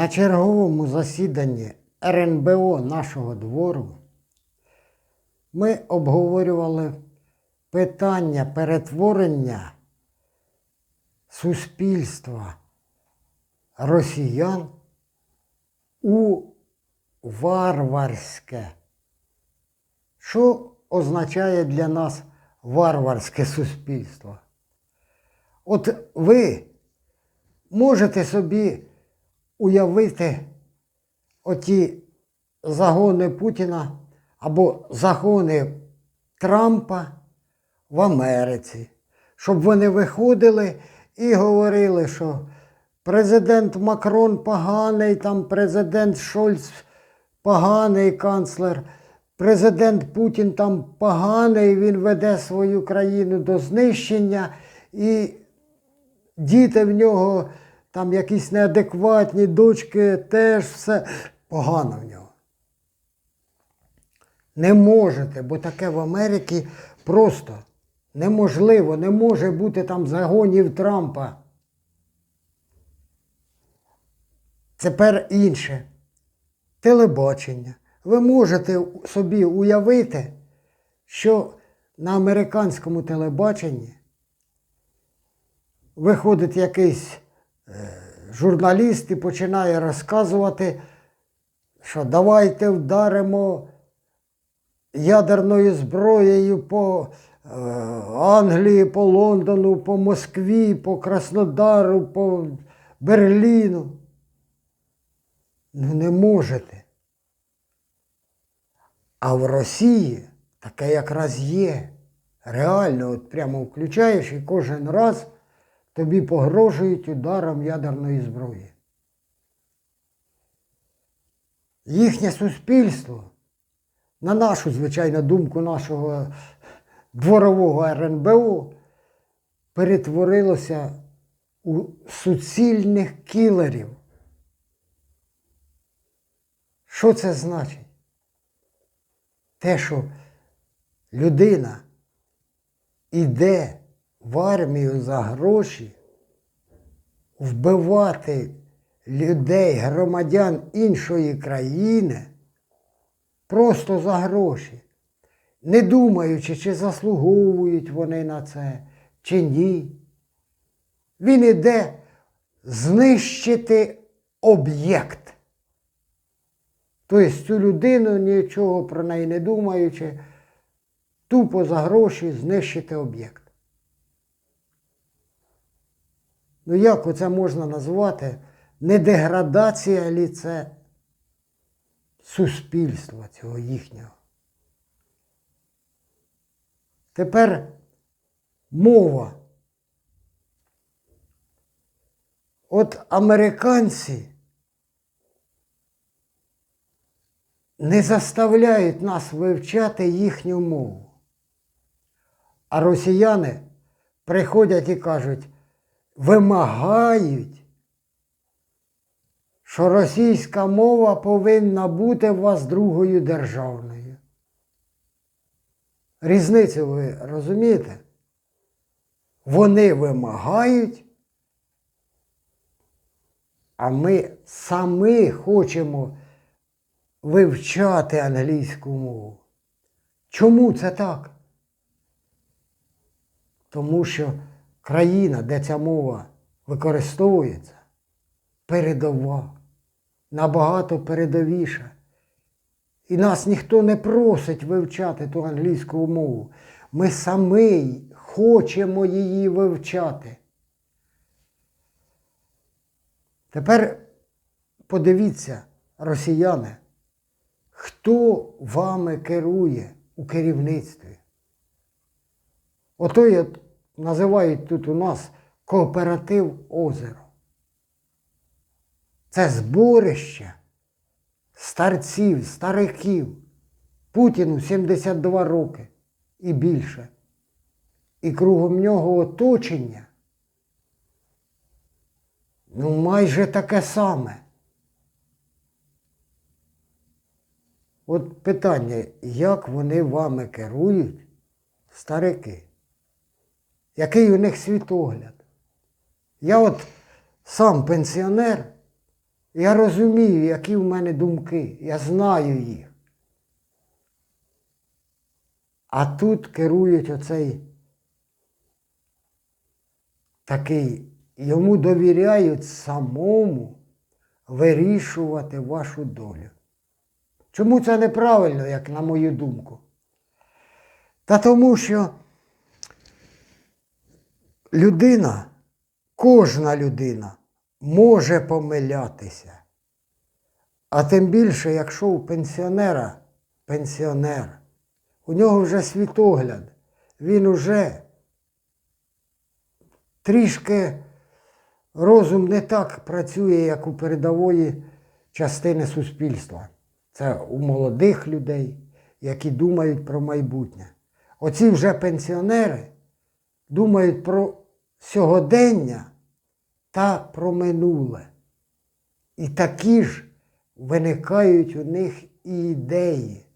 На черговому засіданні РНБО нашого двору ми обговорювали питання перетворення суспільства росіян у варварське. Що означає для нас варварське суспільство? От ви можете собі уявити оті загони Путіна або загони Трампа в Америці, щоб вони виходили і говорили, що президент Макрон поганий, там президент Шольц поганий канцлер, президент Путін там поганий, він веде свою країну до знищення, і діти в нього там якісь неадекватні, дочки теж все погано в нього. Не можете, бо таке в Америці просто неможливо, не може бути там загонів Трампа. Тепер інше. Телебачення. Ви можете собі уявити, що на американському телебаченні виходить якийсь журналіст і починає розказувати, що давайте вдаримо ядерною зброєю по е, Англії, по Лондону, по Москві, по Краснодару, по Берліну. Ну не можете. А в Росії таке якраз є. Реально, от прямо включаєш і кожен раз тобі погрожують ударом ядерної зброї. Їхнє суспільство, на нашу, звичайно, думку нашого дворового РНБО, перетворилося у суцільних кілерів. Що це значить? Те, що людина іде в армію за гроші, вбивати людей, громадян іншої країни просто за гроші, не думаючи, чи заслуговують вони на це, чи ні. Він іде знищити об'єкт. Тобто цю людину, нічого про неї не думаючи, тупо за гроші знищити об'єкт. Ну як оце можна назвати? Не деградація лі це суспільства цього їхнього. Тепер мова. От американці не заставляють нас вивчати їхню мову. А росіяни приходять і кажуть, вимагають, що російська мова повинна бути у вас другою державною. Різницю ви розумієте? Вони вимагають, а ми самі хочемо вивчати англійську мову. Чому це так? Тому що країна, де ця мова використовується, передова, набагато передовіша. І нас ніхто не просить вивчати ту англійську мову. Ми самі хочемо її вивчати. Тепер подивіться, росіяни, хто вами керує у керівництві. Ото от називають тут у нас кооператив озеро. Це зборище старців, стариків. Путіну 72 роки і більше. І кругом нього оточення. Ну, майже таке саме. От питання, як вони вами керують, старики? Який у них світогляд? Я от сам пенсіонер, Я розумію, які в мене думки, я знаю їх. А тут керують оцей такий, йому довіряють самому вирішувати вашу долю. Чому це неправильно, як на мою думку? Та тому що людина, кожна людина може помилятися. А тим більше, якщо у пенсіонера пенсіонер, у нього вже світогляд, він уже трішки розум не так працює, як у передової частини суспільства. Це у молодих людей, які думають про майбутнє. Оці вже пенсіонери думають про сьогодення та про минуле. І такі ж виникають у них і ідеї,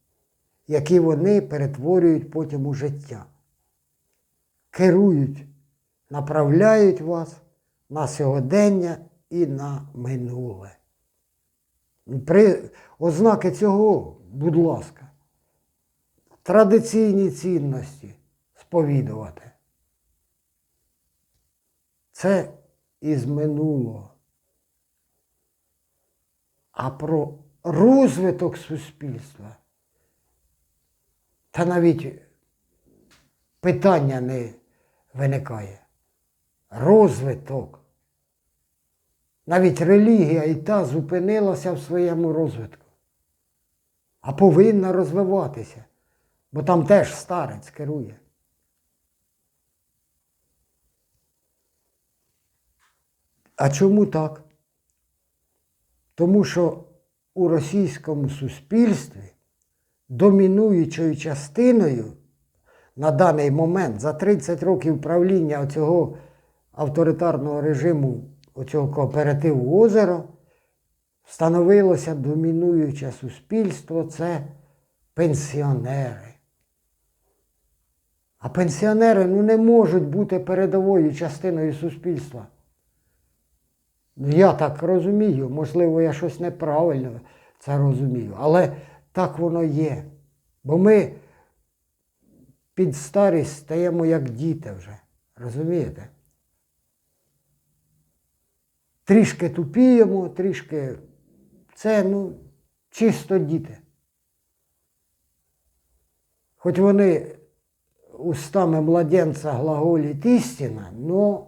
які вони перетворюють потім у життя. Керують, направляють вас на сьогодення і на минуле. При ознаки цього, будь ласка, традиційні цінності сповідувати. Це із минулого. А про розвиток суспільства та навіть питання не виникає. Розвиток. Навіть релігія і та зупинилася в своєму розвитку, а повинна розвиватися, бо там теж старець керує. А чому так? Тому що у російському суспільстві домінуючою частиною на даний момент за 30 років правління цього авторитарного режиму, оцього кооперативу озеро, становилося домінуюче суспільство це пенсіонери. А пенсіонери ну, не можуть бути передовою частиною суспільства. Я так розумію, можливо, я щось неправильно це розумію, але так воно є. Бо ми під старість стаємо як діти вже. Розумієте? Трішки тупіємо, трішки це, ну, чисто діти. Хоч вони устами младенця глаголять істина, але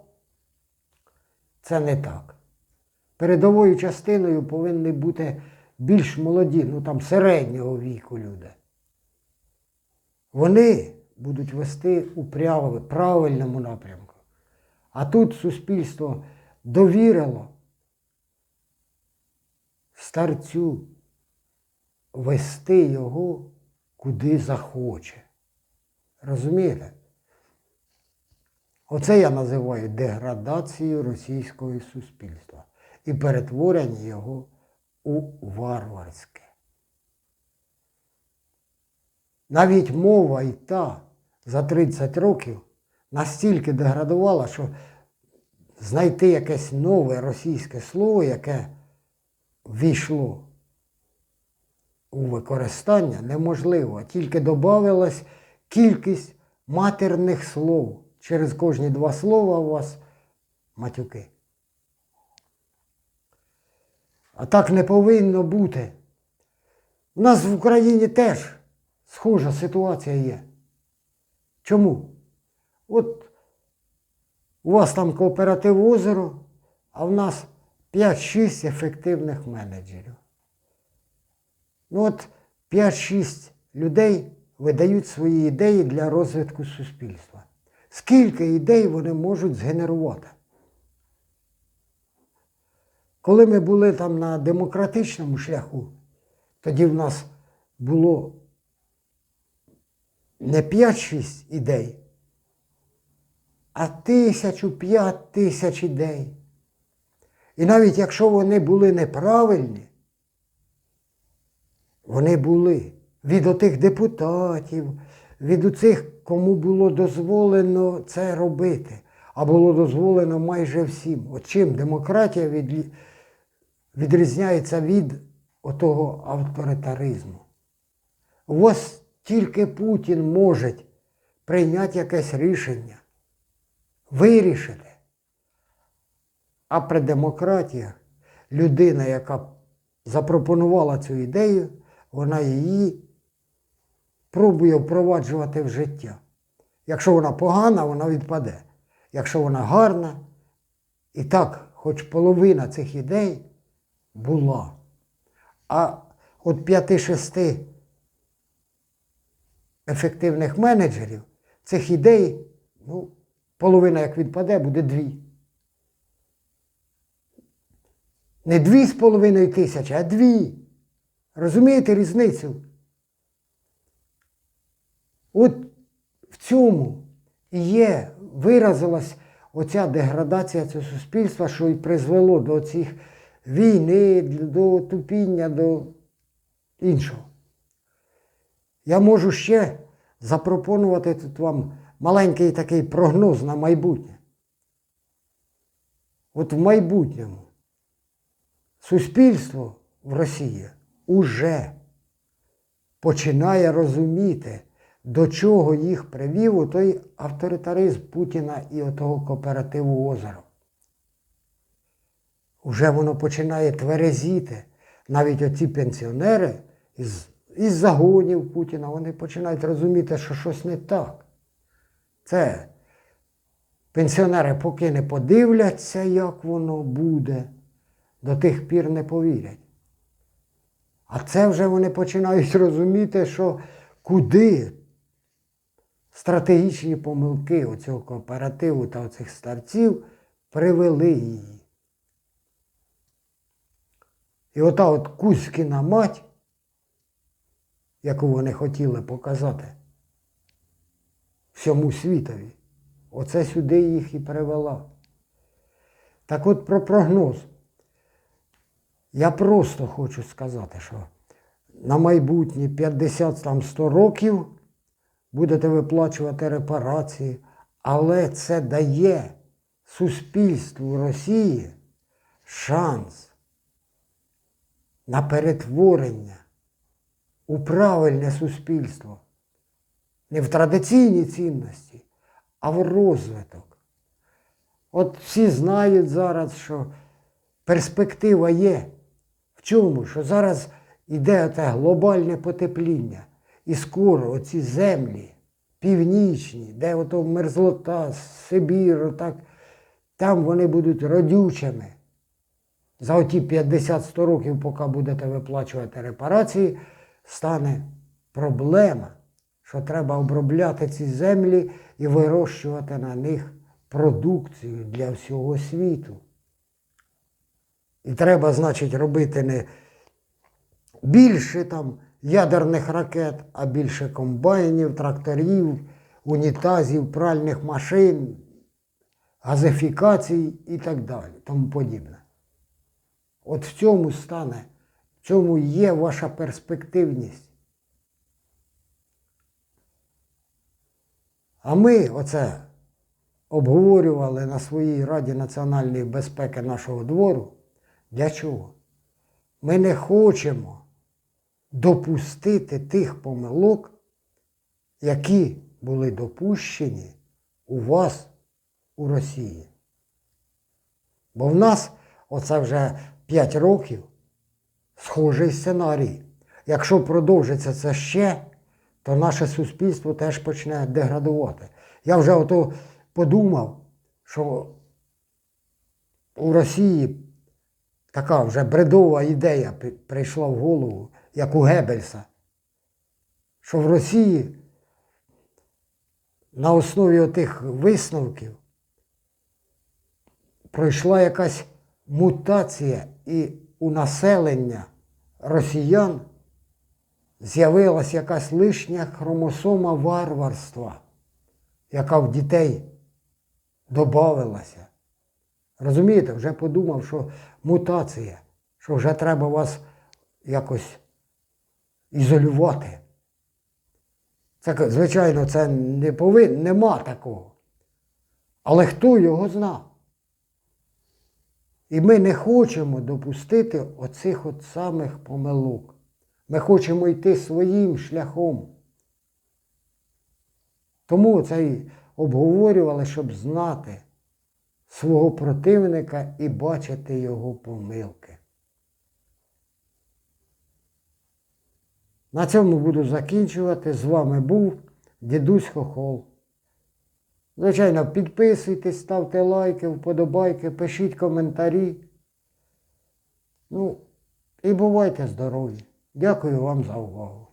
це не так. Передовою частиною повинні бути більш молоді, ну там середнього віку люди. Вони будуть вести у правильному напрямку. А тут суспільство довірило старцю вести його куди захоче. Розумієте? Оце я називаю деградацією російського суспільства і перетворення його у варварське. Навіть мова і та за 30 років настільки деградувала, що знайти якесь нове російське слово, яке війшло у використання, неможливо. Тільки додавалась кількість матерних слов. Через кожні два слова у вас матюки. А так не повинно бути. У нас в Україні теж схожа ситуація є. Чому? От у вас там кооператив озеро, а в нас 5-6 ефективних менеджерів. Ну от 5-6 людей видають свої ідеї для розвитку суспільства. Скільки ідей вони можуть згенерувати? Коли ми були там на демократичному шляху, тоді в нас було не 5-6 ідей, а тисячу, п'ять тисяч ідей. І навіть якщо вони були неправильні, вони були від отих депутатів, від оцих, кому було дозволено це робити. А було дозволено майже всім. От чим демократія від... відрізняється від отого авторитаризму. Вас тільки Путін може прийняти якесь рішення, вирішити. А при демократіях людина, яка запропонувала цю ідею, вона її пробує впроваджувати в життя. Якщо вона погана, вона відпаде. Якщо вона гарна, і так, хоч половина цих ідей була. А от п'яти-шести ефективних менеджерів цих ідей, ну, половина як відпаде, буде дві. Не дві з половиною тисячі, а дві. Розумієте різницю? От в цьому і є, виразилась оця деградація цього суспільства, що і призвело до цих війни, до тупіння, до іншого. Я можу ще запропонувати тут вам маленький такий прогноз на майбутнє. От в майбутньому суспільство в Росії уже починає розуміти, до чого їх привів той авторитаризм Путіна і отого кооперативу озеро. Уже воно починає тверезіти. Навіть оці пенсіонери із, із загонів Путіна, вони починають розуміти, що щось не так. Це пенсіонери поки не подивляться, як воно буде, до тих пір не повірять. А це вже вони починають розуміти, що куди стратегічні помилки оцього кооперативу та оцих старців привели її. І ота от Кузькіна мать, яку вони хотіли показати всьому світові, оце сюди їх і привела. Так от про прогноз. Я просто хочу сказати, що на майбутнє 50 там 100 років будете виплачувати репарації, але це дає суспільству Росії шанс на перетворення у правильне суспільство. Не в традиційні цінності, а в розвиток. От всі знають зараз, що перспектива є. В чому? Що зараз йде те глобальне потепління. І скоро оці землі північні, де ото мерзлота, Сибір, так, там вони будуть родючими. За оті 50-100 років, поки будете виплачувати репарації, стане проблема, що треба обробляти ці землі і вирощувати на них продукцію для всього світу. І треба, значить, робити не більше там ядерних ракет, а більше комбайнів, тракторів, унітазів, пральних машин, газифікацій і так далі, тому подібне. От в цьому стане, в цьому є ваша перспективність. А ми оце обговорювали на своїй Раді національної безпеки нашого двору. Для чого? Ми не хочемо допустити тих помилок, які були допущені у вас у Росії. Бо в нас оце вже 5 років схожий сценарій. Якщо продовжиться це ще, то наше суспільство теж почне деградувати. Я вже ото подумав, що у Росії така вже бредова ідея прийшла в голову, як у Геббельса, що в Росії на основі отих висновків пройшла якась мутація, і у населення росіян з'явилась якась лишня хромосома варварства, яка в дітей додавалася. Розумієте, вже подумав, що мутація, що вже треба вас якось ізолювати. Це, звичайно, це не повин, нема такого. Але хто його знав? І ми не хочемо допустити оцих от самих помилок. Ми хочемо йти своїм шляхом. Тому це й обговорювали, щоб знати свого противника і бачити його помилки. На цьому буду закінчувати. З вами був дідусь Хохол. Звичайно, підписуйтесь, ставте лайки, вподобайки, пишіть коментарі. Ну, і бувайте здорові. Дякую вам за увагу.